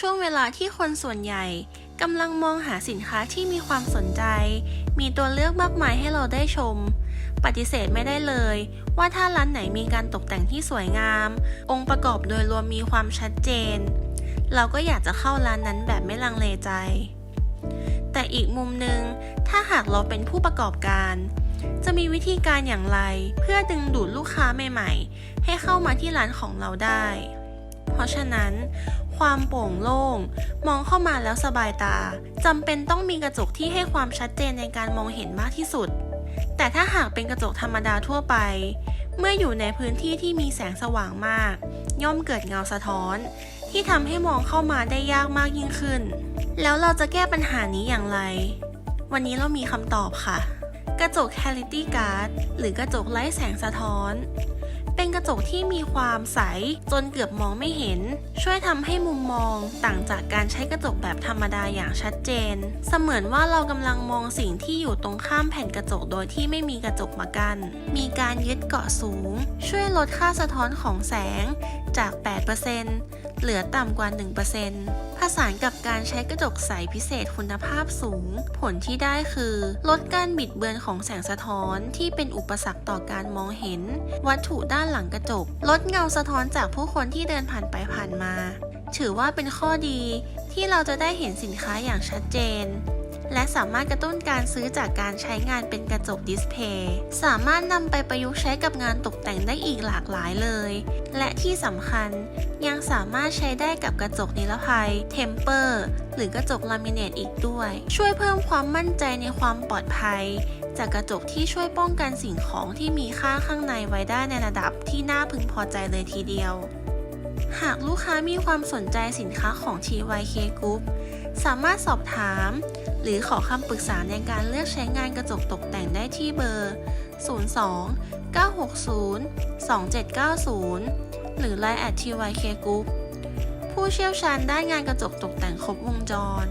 ช่วงเวลาที่คนส่วนใหญ่กำลังมองหาสินค้าที่มีความสนใจ มีตัวเลือกมากมายให้เราได้ชม ปฏิเสธไม่ได้เลย ว่าถ้าร้านไหนมีการตกแต่งที่สวยงาม องค์ประกอบโดยรวมมีความชัดเจน เราก็อยากจะเข้าร้านนั้นแบบไม่ลังเลใจ แต่อีกมุมหนึ่งถ้าหากเราเป็นผู้ประกอบการ จะมีวิธีการอย่างไร เพื่อดึงดูดลูกค้าใหม่ ๆ ให้เข้ามาที่ร้านของเราได้ ราะฉะนั้น ความโปร่งโล่ง มองเข้ามาแล้วสบายตาจำเป็นต้องมีกระจกที่ให้ความชัดเจนในการมองเห็นมากที่สุด แต่ถ้าหากเป็นกระจกธรรมดาทั่วไป เมื่ออยู่ในพื้นที่ที่มีแสงสว่างมาก ย่อมเกิดเงาสะท้อน ที่ทำให้มองเข้ามาได้ยากมากยิ่งขึ้น แล้วเราจะแก้ปัญหานี้อย่างไร วันนี้เรามีคำตอบค่ะ กระจก Quality Guard หรือกระจกไร้แสงสะท้อน เป็นกระจกที่มีความใสจนเกือบมองไม่เห็น ช่วยทำให้มุมมองต่างจากการใช้กระจกแบบธรรมดาอย่างชัดเจน เสมือนว่าเรากำลังมองสิ่งที่อยู่ตรงข้ามแผ่นกระจกโดยที่ไม่มีกระจกมากัน้นมีการยึดเกาะสูง ช่วยลดค่าสะท้อนของแสงจาก 8% เหลือต่ำกว่า 1%ผสานกับการใช้กระจกใสพิเศษคุณภาพสูง ผลที่ได้คือ ลดการบิดเบือนของแสงสะท้อนที่เป็นอุปสรรคต่อการมองเห็น วัตถุด้านหลังกระจก ลดเงาสะท้อนจากผู้คนที่เดินผ่านไปผ่านมา ถือว่าเป็นข้อดีที่เราจะได้เห็นสินค้าอย่างชัดเจน และสามารถกระตุ้นการซื้อจากการใช้งานเป็นกระจกดิสเพย์สามารถนำไปประยุกต์ใช้กับงานตกแต่งได้อีกหลากหลายเลย และที่สำคัญยังสามารถใช้ได้กับกระจกนิรภัยเทมเปอร์หรือกระจกลามิเนตอีกด้วย ช่วยเพิ่มความมั่นใจในความปลอดภัย จากกระจกที่ช่วยป้องกันสิ่งของที่มีค่าข้างในไว้ได้ในระดับที่น่าพึงพอใจเลยทีเดียว หากลูกค้ามีความสนใจสินค้าของ TYK Group สามารถสอบถาม หรือขอคำปรึกษาในการเลือกใช้งานกระจกตกแต่งได้ที่เบอร์ 02 960 2790 หรือ Line at TYK Group ผู้เชี่ยวชาญด้านงานกระจกตกแต่งครบวงจร